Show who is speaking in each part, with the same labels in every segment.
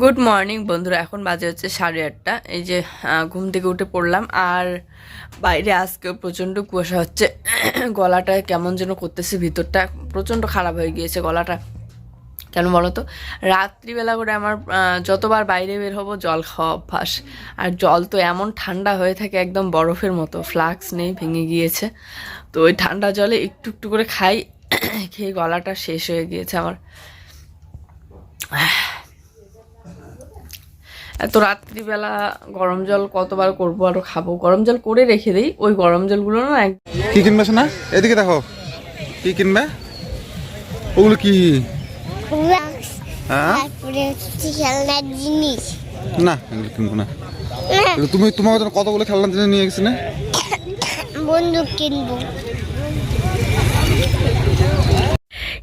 Speaker 1: Good morning বন্ধুরা। এখন বাজে হচ্ছে সাড়ে আটটা। এই যে ঘুম থেকে উঠে পড়লাম। আর বাইরে আজকে প্রচণ্ড কুয়াশা হচ্ছে। গলাটা কেমন যেন করতেছে ভিতরটা। প্রচণ্ড খারাপ হয়ে গিয়েছে গলাটা। কেন বলো তো রাত্রিবেলা করে আমার যতবার বাইরে বের হব, জল খাওয়া অভ্যাস। আর জল তো এমন ঠান্ডা হয়ে থাকে, একদম বরফের মতো। ফ্লাক্স নেই, ভেঙে গিয়েছে। তো ওই ঠান্ডা জলে একটু একটু করে খাই। খেয়ে গলাটা শেষ হয়ে গিয়েছে আমার। এত রাত্রিবেলা গরম জল কতবার করব আর খাব? গরম জল করে রেখে দিই ওই গরম জলগুলো না
Speaker 2: কি কিনবে শোনা এদিকে দেখো। কি কিনবে? ওগুলো কি? হ্যাঁ?
Speaker 3: খেলনার জিনিস।
Speaker 2: না এগুলো কিনবো না। তুমি তোমার কতগুলো খেলনা জিনিস নিয়ে গেছি না
Speaker 3: বন্দুক কিনবো।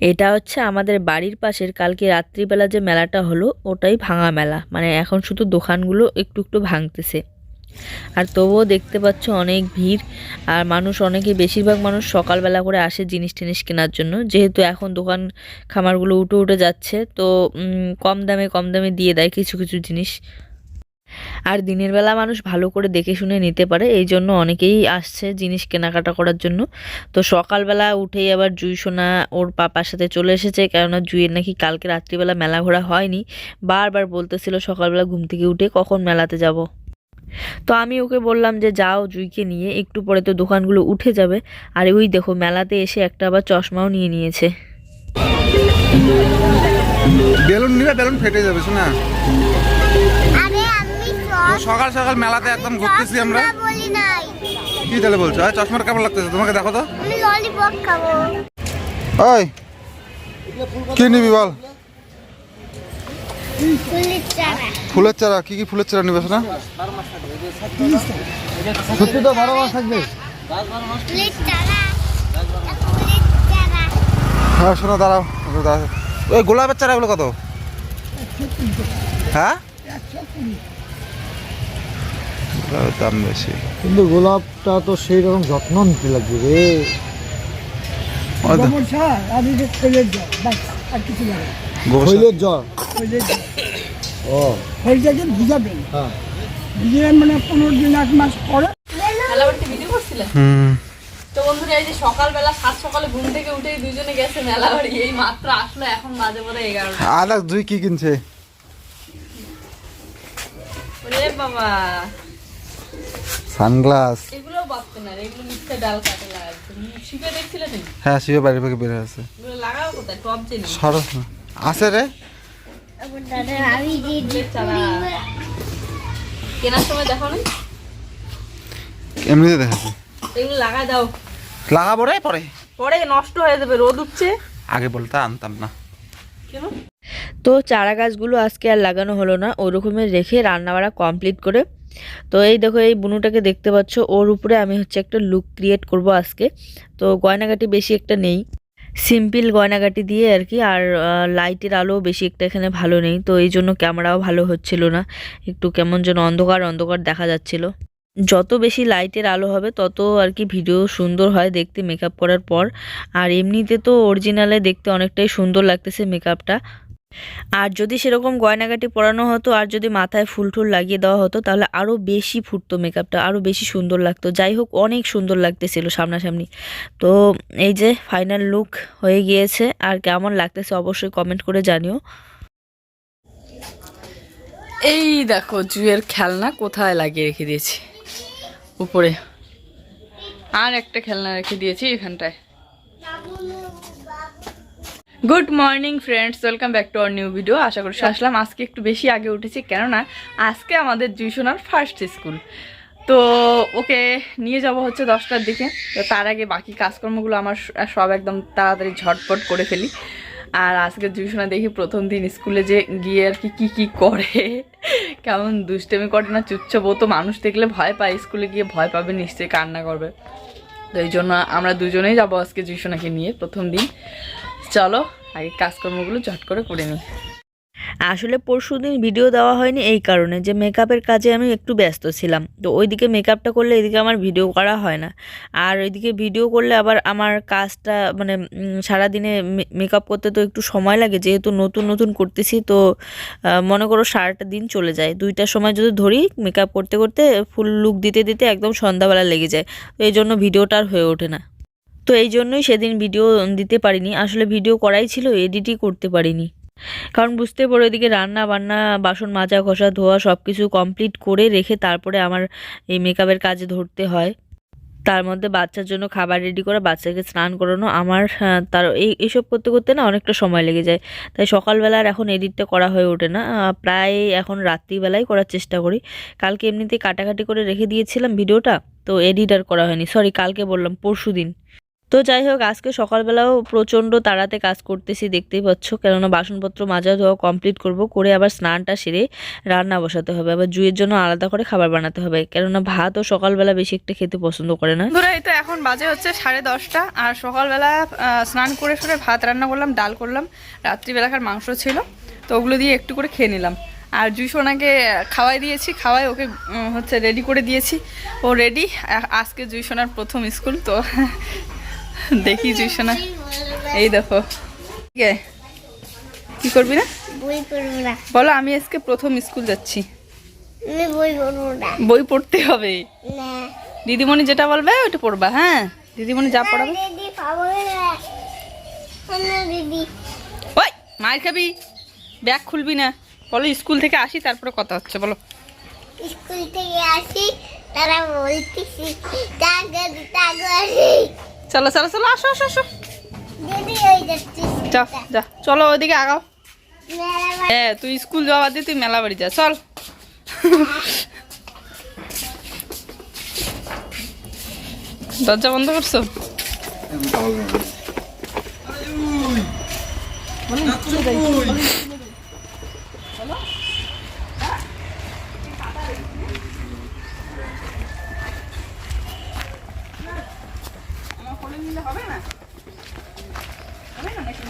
Speaker 4: এটা হচ্ছে আমাদের বাড়ির পাশের, কালকে রাত্রিবেলা যে মেলাটা হলো, ওটাই ভাঙা মেলা। মানে এখন শুধু দোকানগুলো একটু একটু ভাঙতেছে। আর তবুও দেখতে পাচ্ছ অনেক ভিড়, আর মানুষ অনেকে, বেশিরভাগ মানুষ সকালবেলা করে আসে জিনিস টিনিস কেনার জন্য। যেহেতু এখন দোকান খামারগুলো উঠে উঠে যাচ্ছে, তো কম দামে কম দামে দিয়ে দেয় কিছু কিছু জিনিস। আর দিনের বেলা মানুষ ভালো করে দেখে শুনে নিতে পারে, এই জন্য অনেকেই আসছে জিনিস কেনাকাটা করার জন্য। তো সকালবেলা উঠেই আবার জুই সোনা ওর পাপার সাথে চলে এসেছে, কেননা জুইয়ের নাকি কালকে রাত্রিবেলা মেলা ঘোরা হয়নি। বারবার বলতেছিল সকালবেলা ঘুম থেকে উঠে কখন মেলাতে যাব। তো আমি ওকে বললাম যে, যাও জুইকে নিয়ে, একটু পরে তো দোকানগুলো উঠে যাবে। আর ওই দেখো, মেলাতে এসে একটা আবার চশমাও নিয়ে নিয়েছে।
Speaker 2: বেলুন নিলে বেলুন ফেটে যাবে, শোনা। সকাল সকাল মেলাতে একদম ঘুরতেছি আমরা। কি তাহলে বলছো? আর চশমার কেমন লাগতেছে? তোমাকে দেখো তো।
Speaker 3: আমি ললিপপ খাব।
Speaker 2: ওই কি নিবি বল?
Speaker 3: ফুলের চারা।
Speaker 2: কি কি ফুলের চারা নিবে শোনা? সত্যি তো বারো মাস থাকবে। হ্যাঁ শোনো দাঁড়াও। ওই গোলাপের চারাগুলো কত? হ্যাঁ? দাম বেশি।
Speaker 5: কিন্তু গোলাপটা তো সেই রকম যত্ন নিতে লাগবে রে।
Speaker 2: ওই দাম- গোবর সার।
Speaker 5: শৈলের জ্বর ও।
Speaker 6: হলটাকে ভিজাবেন
Speaker 5: হ্যাঁ।
Speaker 6: ভিজিয়ে মানে পনেরো দিন এক মাস পরে।
Speaker 1: মেলাবাড়িতে ভিডিও করছিলেন
Speaker 2: হুম।
Speaker 1: তো বন্ধুরা এই যে সকালবেলা সাত সকালে ঘুম থেকে উঠে দুজনে গেছে মেলা বাড়ি এই মাত্র আসলো এখন বাজে পরে এগারোটা।
Speaker 2: আর দুই কি কিনছে?
Speaker 1: ওরে বাবা।
Speaker 2: সানগ্লাস।
Speaker 1: এগুলো বাঁচতে না এগুলো মিথ্যে ডাল কাটে লাগাচ্ছে শিপে দেখছিলে তুমি?
Speaker 2: হ্যাঁ শিবে বাড়ি থেকে বের হয়েছে।
Speaker 1: এগুলো লাগাও কোথায়? টপ
Speaker 2: আছে রে
Speaker 3: দাদা আমি যে
Speaker 1: কেনার সময় দেখো না?
Speaker 2: এমনিতে দেখাচ্ছে।
Speaker 1: এগুলো লাগাই দাও।
Speaker 2: লাগাবো রে পরে।
Speaker 1: পরে নষ্ট হয়ে যাবে রোদ উঠছে।
Speaker 2: আগে বলতে আনতাম না।
Speaker 1: কেন?
Speaker 4: তো চারা গাছগুলো আজকে আর লাগানো হলো না ওরকমের রেখে রান্নাবাড়া কমপ্লিট করে তো এই দেখো, এই বুনুটাকে দেখতে পাচ্ছ, ওর উপরে আমি হচ্ছে একটা লুক ক্রিয়েট করব আজকে। তো গয়নাগাটি বেশি একটা নেই সিম্পল গয়নাগাটি দিয়ে আর কি, আর লাইটের আলো বেশি একটা এখানে ভালো নেই। তো এই জন্য ক্যামেরাও ভালো হচ্ছিল না, একটু কেমন যেন অন্ধকার অন্ধকার দেখা যাচ্ছিল। যত বেশি লাইটের আলো হবে, তত আর কি ভিডিও সুন্দর হয় দেখতে মেকআপ করার পর। আর এমনিতে তো অরিজিনালে দেখতে অনেকটাই সুন্দর লাগতেছে মেকআপটা আর যদি সেরকম গয়নাগাটি পরানো হতো, আর যদি মাথায় ফুল টুল লাগিয়ে দেওয়া হতো, তাহলে আরও বেশি ফুটতো মেকআপটা আরও বেশি সুন্দর লাগতো। যাই হোক, অনেক সুন্দর লাগতেছিল সামনাসামনি। তো এই যে ফাইনাল লুক হয়ে গিয়েছে, আর কেমন লাগতেছে অবশ্যই কমেন্ট করে জানিও।
Speaker 1: এই দেখো, জুয়ের খেলনা কোথায় লাগিয়ে রেখে দিয়েছি? উপরে। আর একটা খেলনা রেখে দিয়েছি এখানটায়। Good morning friends welcome back to our new video আশা করি আসলাম। আজকে একটু বেশি আগে উঠেছি কেননা আজকে আমাদের জুইশোনার ফার্স্ট স্কুল তো ওকে নিয়ে যাব হচ্ছে দশটার দিকে। তো তার আগে বাকি কাজকর্মগুলো আমার সব একদম তাড়াতাড়ি ঝটপট করে ফেলি। আর আজকে জুইশোনা দেখি প্রথম দিন স্কুলে যে গিয়ে আর কি কী কী করে? কেমন দুষ্টেমি করে না চুচ্ছব তো মানুষ দেখলে ভয় পায়। স্কুলে গিয়ে ভয় পাবে নিশ্চয়ই কান্না করবে। তো এই জন্য আমরা দুজনেই যাব আজকে জুইশোনাকে নিয়ে প্রথম দিন। চলো আগে কাজকর্মগুলো ঝট করে করে নিই।
Speaker 4: আসলে পরশু দিন ভিডিও দেওয়া হয়নি এই কারণে যে মেকআপের কাজে আমি একটু ব্যস্ত ছিলাম। তো ওইদিকে মেকআপটা করলে এদিকে আমার ভিডিও করা হয় না। আর ওইদিকে ভিডিও করলে আবার আমার কাজটা মানে সারাদিনে মেকআপ করতে তো একটু সময় লাগে। যেহেতু নতুন নতুন করতেছি, তো মনে করো সারাটা দিন চলে যায়। দুইটার সময় যদি ধরি মেকআপ করতে করতে ফুল লুক দিতে দিতে একদম সন্ধ্যাবেলা লেগে যায়। তো এই জন্য ভিডিওটা আর হয়ে ওঠে না। তো এই জন্যই সেদিন ভিডিও দিতে পারিনি। আসলে ভিডিও করাই ছিল এডিটই করতে পারিনি। কারণ বুঝতে পারো, এদিকে রান্না বান্না বাসন মাজা, ঘষা, ধোয়া সব কিছু কমপ্লিট করে রেখে তারপরে আমার এই মেকআপের কাজে ধরতে হয়। তার মধ্যে বাচ্চার জন্য খাবার রেডি করা, বাচ্চাকে স্নান করানো, আমার তার এই এইসব করতে করতে না অনেকটা সময় লেগে যায়। তাই সকালবেলা আর এখন এডিটটা করা হয়ে ওঠে না। প্রায় এখন রাত্রিবেলায় করার চেষ্টা করি। কালকে এমনিতেই কাটাকাটি করে রেখে দিয়েছিলাম ভিডিওটা তো এডিট আর করা হয়নি। সরি কালকে বললাম পরশু দিন তো যাই হোক, আজকে সকালবেলাও প্রচণ্ড তাড়াতে কাজ করতেছি, দেখতেই পাচ্ছ। কেননা বাসনপত্র মাজা ধোয়া কমপ্লিট করব, করে আবার স্নানটা সেরে রান্না বসাতে হবে। আবার জুয়ের জন্য আলাদা করে খাবার বানাতে হবে। কেননা ভাতও সকালবেলা বেশি একটা খেতে পছন্দ করে না।
Speaker 1: বন্ধুরা, এই তো এখন বাজে হচ্ছে সাড়ে দশটা। আর সকালবেলা স্নান করে সরে ভাত রান্না করলাম, ডাল করলাম। রাত্রিবেলাকার মাংস ছিল, তো ওগুলো দিয়ে একটু করে খেয়ে নিলাম। আর জুইসোনাকে খাওয়াই দিয়েছি, খাওয়াই ওকে হচ্ছে রেডি করে দিয়েছি। ও রেডি আজকে জুইসোনার প্রথম স্কুল, তো দেখি জুইসোনা এই দেখো। কি? করবি না? বলো আমি আজকে প্রথম স্কুল যাচ্ছি।
Speaker 3: বই
Speaker 1: পড়তে হবে। দিদিমণি যেটা বলবে ওইটা পড়বা হ্যাঁ? দিদিমণি যা পড়াবে। ওই মার খাবি। ব্যাগ খুলবি না। বলো স্কুল থেকে আসি তারপরে কথা হচ্ছে বলো।
Speaker 3: স্কুল থেকে আসি তারা বলতেছি
Speaker 1: চলো চলো চলো আসো আসো আসো। যা যা। চলো ওইদিকে আগাও। হ্যাঁ তুই স্কুল যাওয়া দিয়ে তুই মেলা বাড়ি যা চল। দরজা বন্ধ করছ?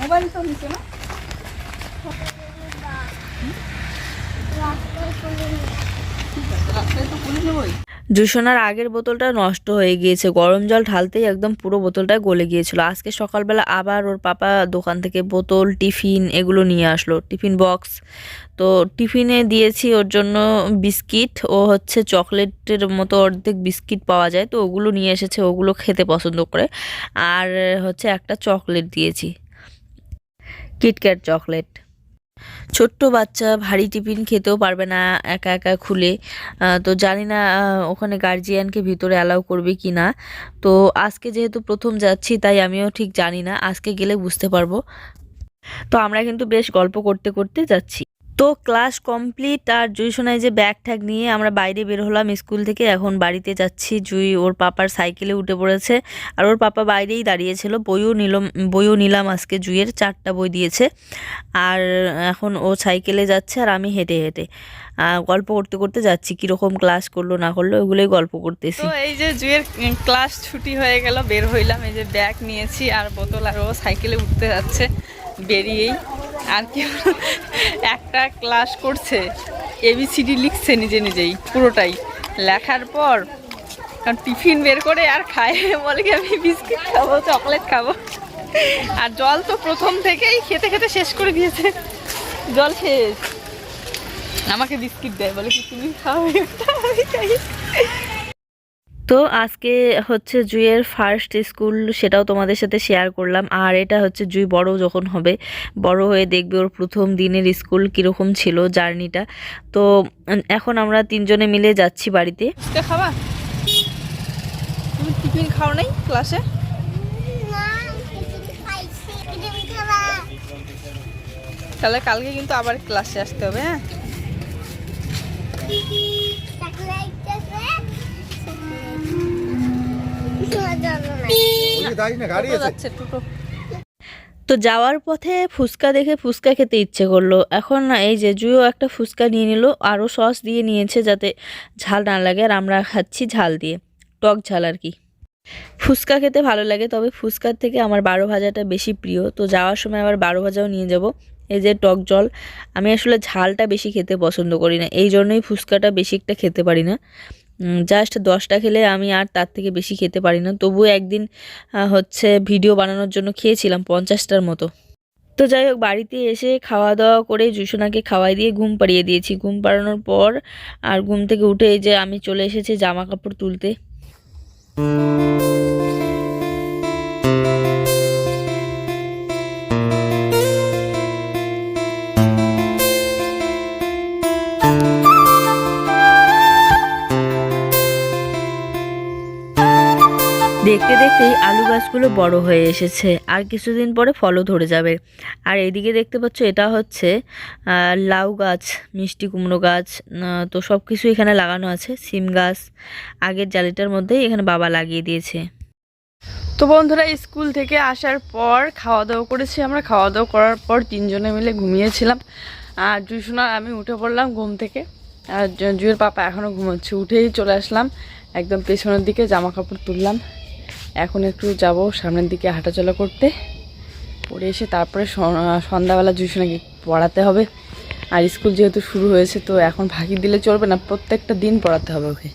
Speaker 1: মোবাইল তো নিচে না রাস্তায় তো পুলিশ নেবই
Speaker 4: জুসোনার আগের বোতলটা নষ্ট হয়ে গিয়েছে। গরম জল ঢালতেই একদম পুরো বোতলটা গলে গিয়েছিল। আজকে সকালবেলা আবার ওর পাপা দোকান থেকে বোতল, টিফিন এগুলো নিয়ে আসলো। Tiffin box. তো টিফিনে দিয়েছি ওর জন্য বিস্কিট। ও হচ্ছে চকলেটের মতো অর্ধেক বিস্কিট পাওয়া যায়। তো ওগুলো নিয়ে এসেছে, ওগুলো খেতে পছন্দ করে। আর হচ্ছে একটা চকলেট দিয়েছি। KitKat chocolate. ছোট্ট বাচ্চা, ভারী টিফিন খেতেও পারবে না একা একা খুলে। তো জানি না ওখানে গার্জিয়ানকে ভিতরে অ্যালাউ করবে কি না। তো আজকে যেহেতু প্রথম যাচ্ছি, তাই আমিও ঠিক জানি না। আজকে গেলে বুঝতে পারব। তো আমরা কিন্তু বেশ গল্প করতে করতে যাচ্ছি। তো ক্লাস কমপ্লিট, আর জুই সোনাই যে ব্যাগ ট্যাগ নিয়ে আমরা বাইরে বের হলাম স্কুল থেকে, এখন বাড়িতে যাচ্ছি। জুই ওর পাপার সাইকেলে উঠে পড়েছে, আর ওর পাপা বাইরেই দাঁড়িয়েছিল। বইও নিলাম বইও নিলাম আজকে জুইয়ের, চারটা বই দিয়েছে। আর এখন ও সাইকেলে যাচ্ছে, আর আমি হেঁটে হেঁটে। গল্প করতে করতে যাচ্ছি, কীরকম ক্লাস করল, না করল ওগুলোই গল্প করতেছি।
Speaker 1: এই যে জুয়ের ক্লাস ছুটি হয়ে গেল, বের হইলাম, এই যে ব্যাগ নিয়েছি, আর বোতল, আর ও সাইকেলে উঠতে যাচ্ছে, বেরিয়েই। আর কি একটা ক্লাস করছে এবিসিডি লিখছে নিজে নিজেই, পুরোটাই। লেখার পর টিফিন বের করে আর খায়, বলে কি আমি বিস্কিট খাব, চকলেট খাব? আর জল তো প্রথম থেকেই খেতে খেতে শেষ করে দিয়েছে। জল শেষ আমাকে বিস্কিট দেয়, বলে কি তুমি খাও? খাই।
Speaker 4: তো আজকে হচ্ছে জুইয়ের ফার্স্ট স্কুল সেটাও তোমাদের সাথে শেয়ার করলাম। আর এটা হচ্ছে জুই বড় যখন হবে, বড় হয়ে দেখবে ওর প্রথম দিনের স্কুল কীরকম ছিল জার্নিটা তো এখন আমরা তিনজনে মিলে যাচ্ছি বাড়িতে।
Speaker 1: খাবা? তুমি টিফিন খাও নাই ক্লাসে তাহলে কালকে কিন্তু আবার ক্লাসে আসতে হবে হ্যাঁ?
Speaker 4: তো যাওয়ার পথে ফুচকা দেখে ফুচকা খেতে ইচ্ছে করল। এখন না এই যে জুইও একটা ফুচকা নিয়ে নিল আরও সস দিয়ে নিয়েছে যাতে ঝাল না লাগে আর আমরা খাচ্ছি ঝাল দিয়ে। টক ঝাল আর কি। ফুচকা খেতে ভালো লাগে তবে ফুচকার থেকে আমার বারো ভাজাটা বেশি প্রিয়। তো যাওয়ার সময় আবার বারো ভাজাও নিয়ে যাব। এই যে টক জল আমি আসলে ঝালটা বেশি খেতে পছন্দ করি না এই জন্যই ফুচকাটা বেশি একটা খেতে পারি না। জাস্ট দশটা খেলে আমি আর তার থেকে বেশি খেতে পারি না। তবুও একদিন হচ্ছে ভিডিও বানানোর জন্য খেয়েছিলাম পঞ্চাশটার মতো। তো যাই হোক, বাড়িতে এসে খাওয়া দাওয়া করে জুসোনাকে খাওয়াই দিয়ে ঘুম পাড়িয়ে দিয়েছি। ঘুম পাড়ানোর পর আর ঘুম থেকে উঠে এই যে আমি চলে এসেছি জামা কাপড় তুলতে। দেখতে দেখতেই আলু গাছগুলো বড় হয়ে এসেছে। আর কিছুদিন পরে ফলও ধরে যাবে। আর এদিকে দেখতে পাচ্ছ, এটা হচ্ছে লাউ গাছ, মিষ্টি কুমড়ো গাছ তো সব কিছু এখানে লাগানো আছে, সিম গাছ, আগের জালিটার মধ্যেই এখানে বাবা লাগিয়ে দিয়েছে।
Speaker 1: তো বন্ধুরা, স্কুল থেকে আসার পর খাওয়া দাওয়া করেছি আমরা। খাওয়া দাওয়া করার পর তিনজনে মিলে ঘুমিয়েছিলাম। আর জুসুনা, আমি উঠে পড়লাম ঘুম থেকে। আর জুয়ের পাপা এখনও ঘুমোচ্ছে। উঠেই চলে আসলাম, একদম পেছনের দিকে জামা কাপড় তুললাম। এখন একটু যাব সামনের দিকে হাঁটাচলা করতে। পরে এসে তারপরে সন্ধ্যাবেলা জুসুনাকে পড়াতে হবে। আর স্কুল যেহেতু শুরু হয়েছে, তো এখন ফাঁকি দিলে চলবে না, প্রত্যেকটা দিন পড়াতে হবে ওকে।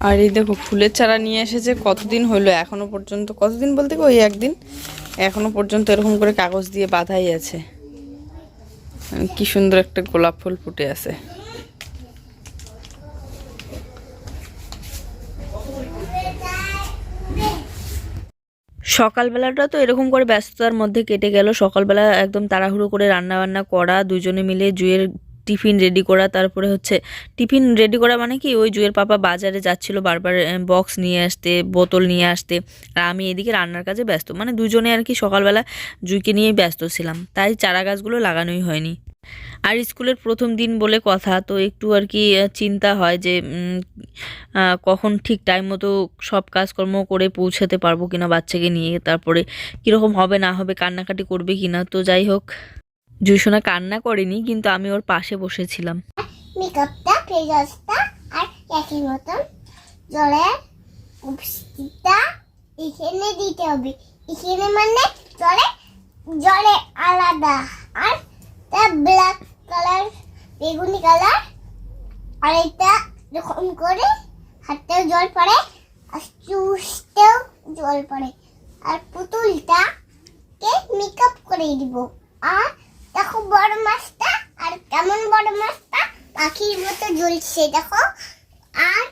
Speaker 1: আর এই দেখো, ফুলের চারা নিয়ে এসেছে, কতদিন হলো এখনও পর্যন্ত? কতদিন বলতে ওই একদিন? এখনও পর্যন্ত এরকম করে কাগজ দিয়ে বাঁধাই আছে। কি সুন্দর একটা গোলাপ ফুল ফুটে আছে।
Speaker 4: সকালবেলাটা তো এরকম করে ব্যস্ততার মধ্যে কেটে গেল। সকালবেলা একদম তাড়াহুড়ো করে রান্না বান্না করা, দুজনে মিলে জুয়ের টিফিন রেডি করা, তারপরে হচ্ছে টিফিন রেডি করা মানে কি ওই জুয়ের পাপা বাজারে যাচ্ছিল বারবার বক্স নিয়ে আসতে, বোতল নিয়ে আসতে। আর আমি এদিকে রান্নার কাজে ব্যস্ত মানে দুজনে আর কি সকালবেলা জুইকে নিয়েই ব্যস্ত ছিলাম। তাই চারা গাছগুলো লাগানোই হয়নি। আর স্কুলের প্রথম দিন বলে কথা, তো একটু আর কি চিন্তা হয় যে কখন ঠিক টাইম মতো সব কাজকর্ম করে পৌঁছাতে পারব কিনা বাচ্চাকে নিয়ে, তারপরে কীরকম হবে না হবে, কান্নাকাটি করবে কিনা, তো যাই হোক। জুসোনা কান্না করেনি, কিন্তু আমি ওর পাশে বসেছিলাম।
Speaker 3: মেকআপটা আর একই মতন দিতে হবে। মানে জলে জলে আলাদা। আর ব্ল্যাক কালার কালার এরকম করে জল পড়ে আর চুষতেও জল পড়ে। আর পুতুলটাকে মেকআপ করে দিব। আর দেখো বড় মাছটা আর কেমন বড় মাছটা? পাখির মতো জ্বলছে দেখো। আর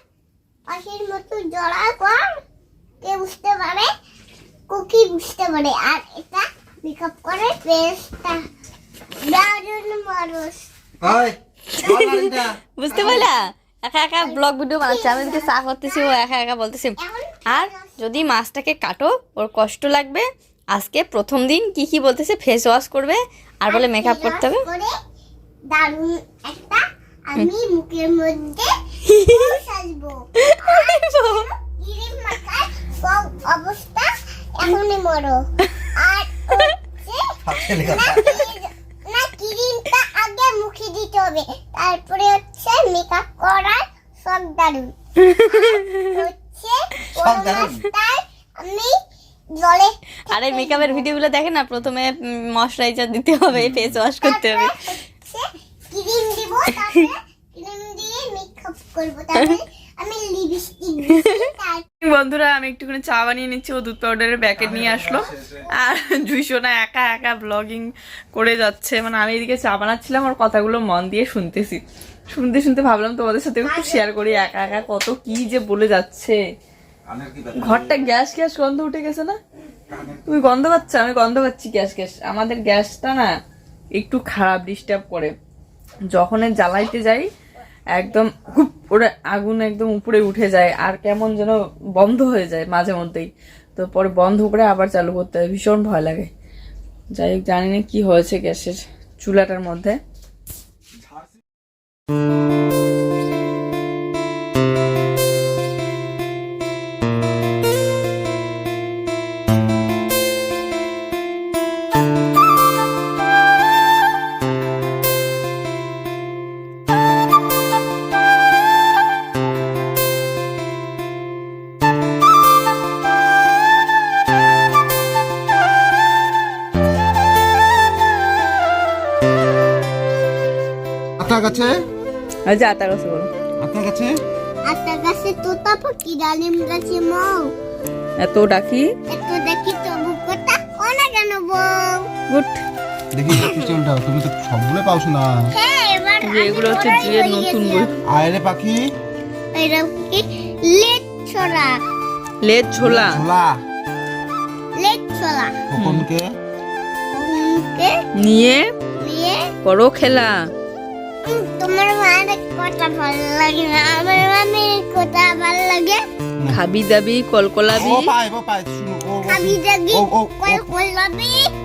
Speaker 3: পাখির মতো জ্বলার পর কে বুঝতে পারে? কুকি বুঝতে পারে। আর এটা মেকআপ করে পেস্টটা দারুণ মানুষ।
Speaker 4: বুঝতে পারলা? একা একা ব্লগ ভিডিও বানাচ্ছে। আমি এদিকে চা করতেছি ও একা একা বলতেছি। আর যদি মাছটাকে কাটো ওর কষ্ট লাগবে। আজকে প্রথম দিন কি কি বলতেছে ফেস ওয়াশ করবে। আর বলে মেকআপ করতে হবে?
Speaker 3: দারুণ একটা আমি মুখের মধ্যে সাজবো। ক্রিম মাখার সব অবস্থা এখনই মরো। আর না ক্রিমটা আগে মুখে দিতে হবে। তারপরে হচ্ছে মেকআপ করার সব দারুণ। হচ্ছে আমি জলে
Speaker 4: আর মেকআপের ভিডিওগুলো দেখে না? প্রথমে ময়শ্চারাইজার দিতে হবে ফেস ওয়াশ করতে হবে।
Speaker 3: ক্রিম দিব তারপরে ক্রিম দিয়ে মেকআপ করব। তারপরে আমি লিপস্টিক
Speaker 1: বন্ধুরা আমি একটুখানি চা বানিয়ে নিচ্ছি ও দুধ পাউডারের প্যাকেট নিয়ে আসলো। আর জুইশোনা একা একা ব্লগিং করে যাচ্ছে। মানে আমি এদিকে চা বানাচ্ছিলাম ওর কথাগুলো মন দিয়ে শুনতেছি। শুনতে শুনতে ভাবলাম তোমাদের সাথে একটু শেয়ার করি একা একা কত কি যে বলে যাচ্ছে। ঘরটা গ্যাস গ্যাস গন্ধ উঠে গেছে না? তুমি গন্ধ পাচ্ছ? আমি গন্ধ পাচ্ছি গ্যাস গ্যাস। আমাদের গ্যাসটা না একটু খারাপ ডিস্টার্ব করে। যখন জ্বালাইতে যাই একদম খুব ওরে আগুন একদম উপরে উঠে যায় আর কেমন যেন বন্ধ হয়ে যায় মাঝে মধ্যেই। তো পরে বন্ধ করে আবার চালু করতে হয়। ভীষণ ভয় লাগে। যাই হোক জানি না কি হয়েছে গ্যাসের চুলাটার মধ্যে।
Speaker 2: কাছে?
Speaker 1: আর যে আতা গাছে বলো।
Speaker 2: আপনার কাছে?
Speaker 3: একটা গাছে তোতা পাখি ডালিম গাছে মৌ?
Speaker 1: এত ডাকি?
Speaker 3: এত দেখি তবু কথা অনেক কেন বউ
Speaker 1: গুড।
Speaker 2: দেখি পিছনটা তুমি তো সবগুলো পাওছো না
Speaker 3: হ্যাঁ এবার
Speaker 1: যে এগুলো হচ্ছে জুয়ের নতুন বই।
Speaker 2: আয়রে পাখি।
Speaker 3: এরকম কি? লেট ছড়া
Speaker 1: লেজ ঝোলা
Speaker 2: ঝোলা
Speaker 3: লেট ছড়া
Speaker 2: খোকনকে
Speaker 3: ওকে
Speaker 1: নিয়ে
Speaker 3: নিয়ে
Speaker 1: করো খেলা।
Speaker 3: তোমার মায়ের কথা ভালো লাগে না আমার মামির কথা ভালো লাগে।
Speaker 1: খাবি দাবি কলকলাবি।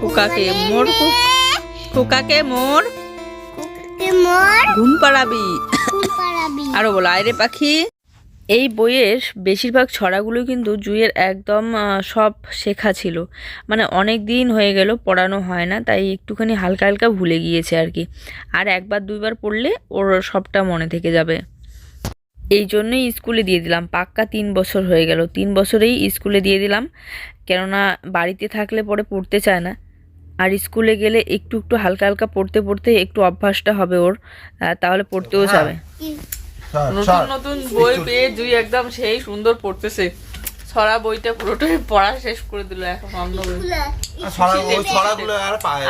Speaker 2: কোকাকে
Speaker 3: খাবি
Speaker 1: মোর কোকাকে মোর।
Speaker 3: মোর
Speaker 1: ঘুম পাড়াবি।
Speaker 3: ফুল পাড়াবি।
Speaker 1: আরও বলো আয়রে পাখি।
Speaker 4: এই বইয়ের বেশিরভাগ ছড়াগুলো কিন্তু জুইয়ের একদম সব শেখা ছিল। মানে অনেক দিন হয়ে গেল পড়ানো হয় না তাই একটুখানি হালকা হালকা ভুলে গিয়েছে আর কি। আর একবার দুইবার পড়লে ওর সবটা মনে থেকে যাবে। এই জন্যই স্কুলে দিয়ে দিলাম। পাক্কা তিন বছর হয়ে গেল। তিন বছরেই স্কুলে দিয়ে দিলাম। কেননা বাড়িতে থাকলে পরে পড়তে চায় না। আর স্কুলে গেলে একটু একটু হালকা হালকা পড়তে পড়তে একটু অভ্যাসটা হবে ওর তাহলে পড়তেও যাবে।
Speaker 2: সর,
Speaker 1: নতুন। নতুন বই পেয়ে জুই একদম সেই সুন্দর পড়তেছে। ছড়া বইটা পুরোটাই পড়া শেষ করে দিল এখন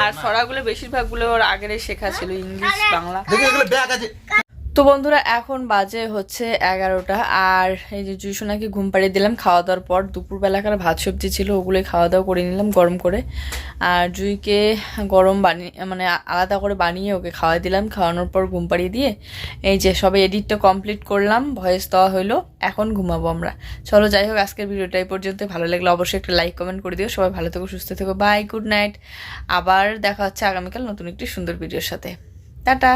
Speaker 2: আর ছড়াগুলো
Speaker 1: বেশিরভাগ বেশিরভাগগুলো ওর আগের শেখা ছিল ইংলিশ বাংলা। তো বন্ধুরা, এখন বাজে হচ্ছে এগারোটা, আর এই যে জুইসোনাকে ঘুম পাড়িয়ে দিলাম খাওয়া দাওয়ার পর দুপুরবেলাকার ভাত সবজি ছিল, ওগুলোই খাওয়া দাওয়া করে নিলাম গরম করে। আর জুইকে গরম বানিয়ে মানে আলাদা করে বানিয়ে ওকে খাওয়াই দিলাম, খাওয়ানোর পর ঘুম পাড়িয়ে দিয়ে এই যে সবে এডিটটা কমপ্লিট করলাম, ভয়েস দেওয়া হলো এখন ঘুমাবো আমরা। চলো যাই হোক, আজকের ভিডিওটা এই পর্যন্ত। ভালো লাগলে অবশ্যই একটা লাইক কমেন্ট করে দিও। সবাই ভালো থেকো, সুস্থ থেকো বাই গুড নাইট আবার দেখা হচ্ছে আগামীকাল নতুন একটি সুন্দর ভিডিওর সাথে। টাটা!